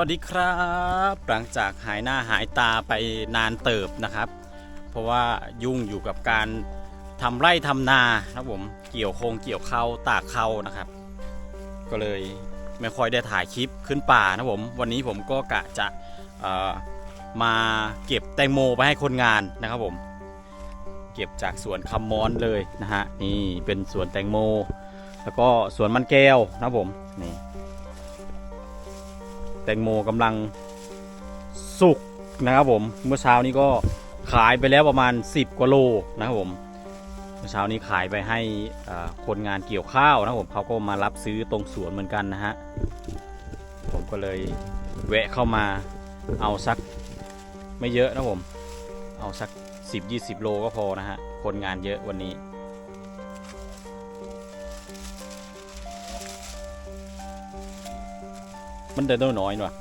วัสดีครับ หลังจากหายหน้าหายตาไปนานเติบนะครับ เพราะว่ายุ่งอยู่กับการทำไร่ทำนาครับผมเกี่ยวโคงเกี่ยวเข้าตากเข้านะครับ ก็เลยไม่ค่อยได้ถ่ายคลิปขึ้นป่านะผมวันนี้ผมก็กะจะมาเก็บแตงโมไปให้คนงานนะครับผม เก็บจากสวนคำมอนเลยนะฮะนี่เป็นสวนแตงโม แล้วก็สวนมันแก้วนะผมนี่ แตงโมกำลังสุกนะครับผมเมื่อเช้านี้ก็ขายไปแล้วประมาณ 10กว่าโลนะครับผมเมื่อเช้านี้ขายไปให้คนงานเกี่ยวข้าวนะครับผมเขาก็มารับซื้อตรงสวนเหมือนกันนะฮะผมก็เลยแวะเข้ามาเอาสักไม่เยอะนะผมเอาสัก 10-20 โลก็พอนะฮะคนงานเยอะวันนี้ มันเดินน้อยๆหน่อย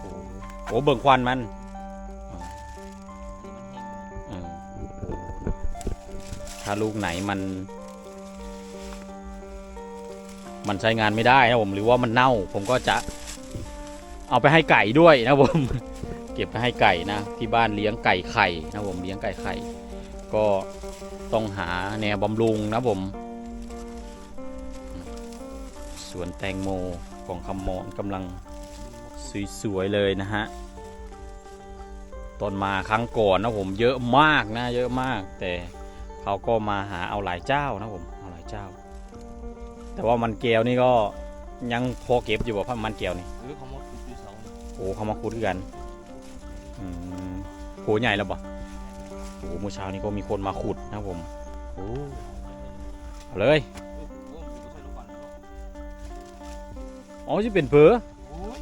โอ้โหโอ้เบิ่งควันมันเออถ้าลูกไหนมัน มันใช้งานไม่ได้นะผมหรือว่ามันเน่า ผมก็จะ เอาไปให้ไก่ด้วยนะผมเก็บไปให้ไก่นะ ที่บ้านเลี้ยงไก่ไข่นะผมเลี้ยงไก่ไข่ ก็ต้องหาแนวบำรุงนะผมส วนแตงโมของคำมอนกำลังสวยๆเลยนะฮะต้นมาครั้งก่อนนะผมเยอะมากนะ เยอะมาก แต่เขาก็มาหาเอาหลายเจ้านะผมเอาหลายเจ้า แต่ว่ามันแก้วนี่ก็ยังพอเก็บอยู่ป่ะพันมันแก้วนี่หรือเขามาขุดอยู่เสาเนี่ยโอ้เขามาคุดกันอืมโหใหญ่แล้วป่ะโอ้เมื่อเช้านี้ก็มีคนมาขุดนะผมโอ้เอาเลยเออโอ้ย อ๋อจะเป็นเผือโอ้ย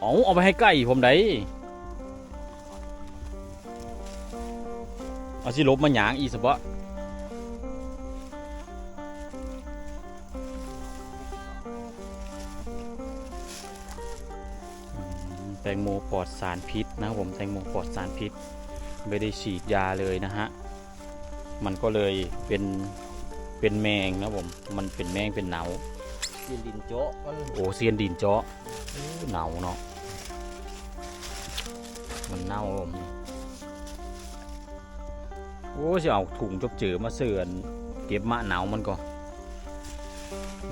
เอาเอาไปให้ไก่ผมได้เอาสิลบมาหยางอีสบะแตงโมปลอดสารพิษนะผมแตงโมปลอดสารพิษ ไม่ได้ฉีดยาเลยนะฮะ มันก็เลยเป็นเป็นแมงนะผม มันเป็นแมงเป็นเนา เรียนดินโจ๊ะมันโอ้เซียนดินเจาะเหนาเนาะมันเน่าผมโอ้จะเอาถุงจบเจือมาเสือนเก็บมะหนาวมันก่อน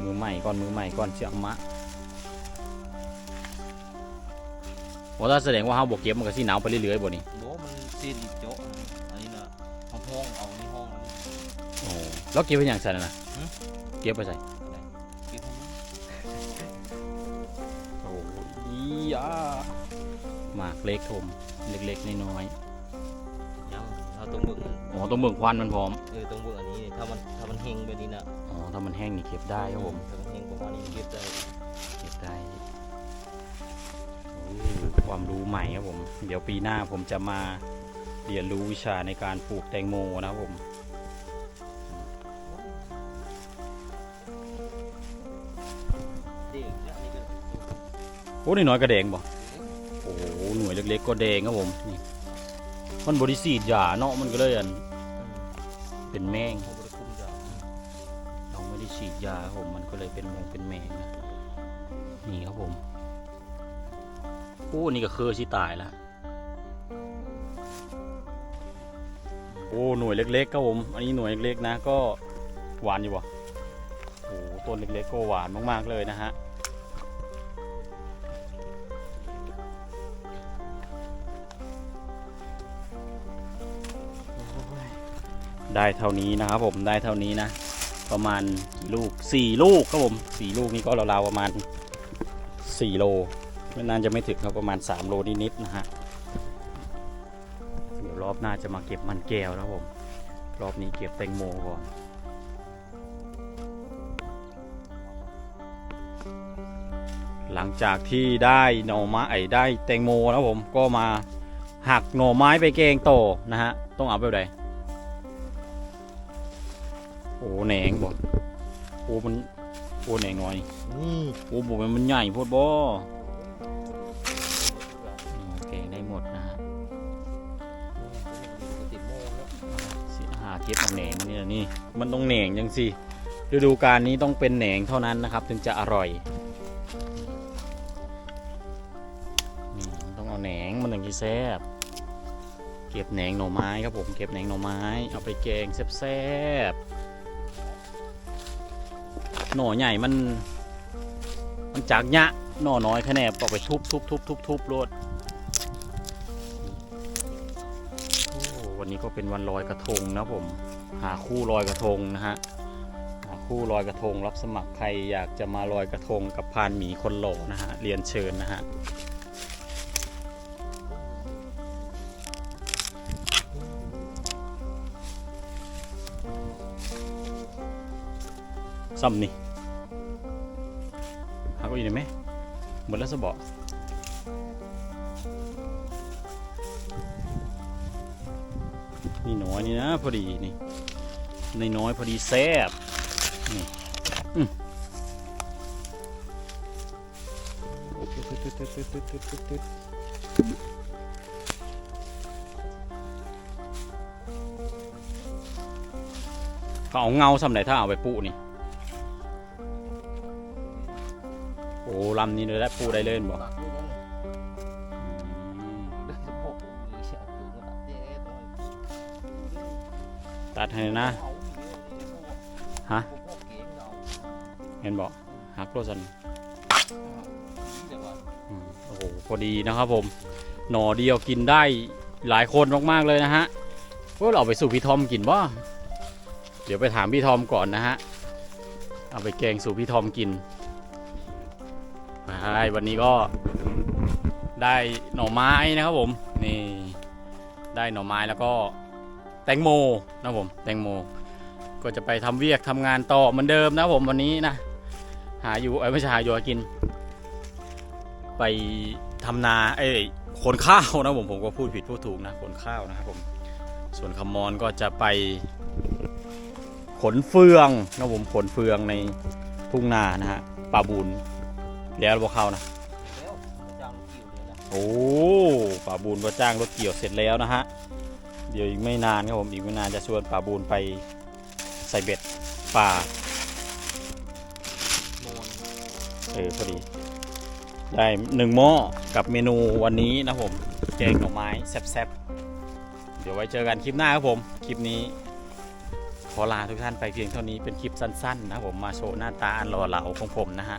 มือใหม่ก่อนมือใหม่ก่อนเสียมะโอ้ถ้าแสดงว่าเฮาบอกเก็บมันก็สิหนาวไปเรื่อยๆบ่นี่โบมันเรียนดินโจ๊ะอันนี้นะห้องห้องเอานี่ห้องอันนี้ โอ้แล้วเก็บไปอย่างใส่นะหืมเก็บไปใส่ ยยาหมากเล็กทมเล็กๆน้อยยังเราต้องเบิ่งๆอ๋อต้องเบิ่งควันมันพร้อม เออต้องเบิ่งอันนี้ถ้ามันถ้ามันเฮงแบบนี้นะอ๋อถ้ามันแห้งนี่เก็บได้ครับผม ถ้ามันเฮงประมาณนี้เก็บได้เก็บได้โอ้ความรู้ใหม่ครับผม เดี๋ยวปีหน้าผมจะมาเรียนรู้วิชาในการปลูกแตงโมนะครับผม โอ้นี่น้อยกระแดงบ่โอ้หน่วยเล็กๆก็แดงครับผมนี่มันบริสีดยาเนาะมันก็เลยอันเป็นแมงเขาบริคุมยาเราไม่ได้ฉีดยาครับผมมันก็เลยเป็นมงเป็นแมงนะนี่ครับผมโอ้นี่ก็คือชิตายล้วโอ้หน่วยเล็กๆครับผม อันนี้หน่วยเล็กๆนะก็หวานอยู่บ่โอ้ต้นเล็กๆก็หวานมากๆเลยนะฮะ ได้เท่านี้นะครับผมได้เท่านี้นะ ประมาณกี่ลูกสี่ลูกครับผมสี่ลูกนี่ก็ราวๆประมาณสี่โลไม่นานจะไม่ถึงครับประมาณสามโลนิดๆนะฮะเดี๋ยวรอบหน้าจะมาเก็บมันแก้วนะผม รอบนี้เก็บแตงโมก่อนหลังจากที่ได้หน่อไม้ได้แตงโมแล้วผมก็มาหักหน่อไม้ไปแกงโตอนะฮะต้องเอาแบบไหน แหนงบ่โอ้มันโอ้แหนงน้อยนี่นี่โอ้บ่แม่นมันใหญ่โพดบ่โอเคได้หมดนะฮะติดโม่แล้วสิหาเก็บเอาแหนงมันนี่ล่ะนี่มันต้องแหนงจังสิฤดูกาลนี้ต้องเป็นแหนงเท่านั้นนะครับ ถึงจะอร่อยนี่ต้องเอาแหนงมันถึงจะแซ่บเก็บแหนงหน่อไม้ครับผมเก็บแหนงหน่อไม้ เอาไปแกงแซ่บๆ หน่อใหญ่มัน มันจากยะหน่อน้อยแค่แนบก็ไปทุบทุบทุบทุบทุบรดวันนี้ก็เป็นวันลอยกระทงนะผม หาคู่ลอยกระทงนะฮะหาคู่ลอยกระทง รับสมัครใครอยากจะมาลอยกระทงกับพานหมีคนหล่อนะฮะเรียนเชิญนะฮะ ซ้ำนี่หาก็อยู่ในไหมหมดแล้วสบอนี่น้อยนี่นะพอดีนี่ในน้อยพอดีแซ่บนี่อืมเขาเอาเงาสำไหนถ้าเอาไปปูนี่ อ้ลำนี้เลยได้ปูได้เลยบอกตัดด้วยกันเด็กสิบหกมีเชี่ยวปืนก็ตัดเจ๊ต้อยตัดให้นะฮะ พวกเก๋งเราเห็นบอกฮักโรสันเดี๋ยวว่าอืมโอ้โหพอดีนะครับผม หน่อเดียวกินได้หลายคนมากๆเลยนะฮะว่าเราเอาไปสู่พี่ทอมกินบ่เดี๋ยวไปถามพี่ทอมก่อนนะฮะเอาไปแกงสู่พี่ทอมกิน ไปวันนี้ก็ได้หน่อไม้นะครับผมนี่ได้หน่อไม้แล้วก็แตงโมนะครับผมแตงโม ก็จะไปทำเวียกทำงานต่อเหมือนเดิมนะครับผมวันนี้นะหาอยู่เอ้ไม่ใช่หาอยู่กิน ไปทำนาเอ้ยขนข้าวนะผมผมก็พูดผิดพูดถูกนะขนข้าวนะครับผมส่วนคำมอนก็จะไปขนเฟืองนะผมขนเฟืองในทุ่งนานะฮะป่าบุญ แล้วบ่เข้านะแล้วจะจ้างลูกกิ้วเลยนะโอ้ป่าบูนก็จ้างรถเกี่ยวเสร็จแล้วนะฮะ เดี๋ยวอีกไม่นานครับผมอีกไม่นานจะชวนป่าบูนไปใส่เบ็ดป่าโมนเออพอดี ได้หนึ่งหม้อกับเมนูวันนี้นะผมแกงหน่อไม้แซ่บๆเดี๋ยวไว้เจอกันคลิปหน้าครับผม คลิปนี้ ขอลาทุกท่านไปเพียงเท่านี้เป็นคลิปสั้นๆนะครับผมมาโชว์หน้าตาอันหล่อเหลาของผมนะฮะ